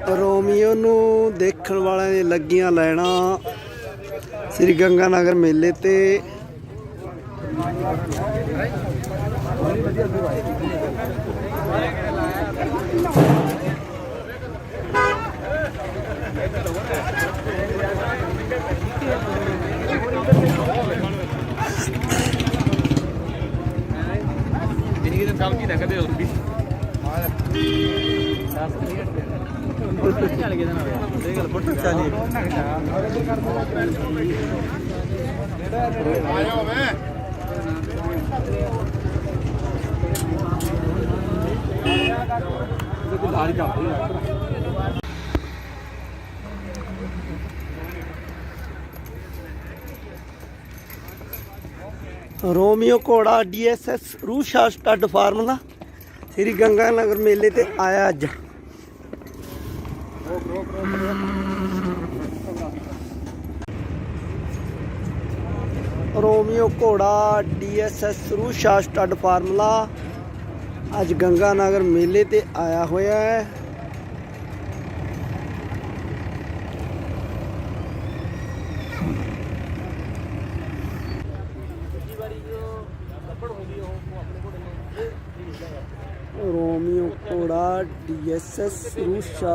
Romeo ਨੂੰ ਦੇਖਣ ਵਾਲਿਆਂ ਦੀ ਲੱਗੀਆਂ ਲੈਣਾ ਸ੍ਰੀ ਗੰਗਾ ਨਗਰ ਮੇਲੇ ਤੇ। ਜਿੰਨੀ ਦਿਨ ਸਬਜ਼ੀ ਨਾ ਕਦੇ ਹੋਰ ਵੀ ਚੱਲ ਗਿਆ ਨਾ ਰੋਮੀਓ ਘੋੜਾ ਡੀਐਸਐਸ ਰੂਸ਼ਾ ਸਟੱਡ ਫਾਰਮ ਦਾ ਸ੍ਰੀ ਗੰਗਾ ਨਗਰ ਮੇਲੇ ਤੇ ਆਇਆ ਅੱਜ। ਰੋਮੀਓ ਘੋੜਾ ਡੀਐਸਐਸ ਰੂਸ਼ਾ ਸਟੱਡ ਫਾਰਮੂਲਾ। ਅੱਜ ਗੰਗਾ ਨਗਰ ਮੇਲੇ ਤੇ ਆਇਆ ਹੋਇਆ ਹੈ। रोमियो कोड़ा डी एस एस रूसा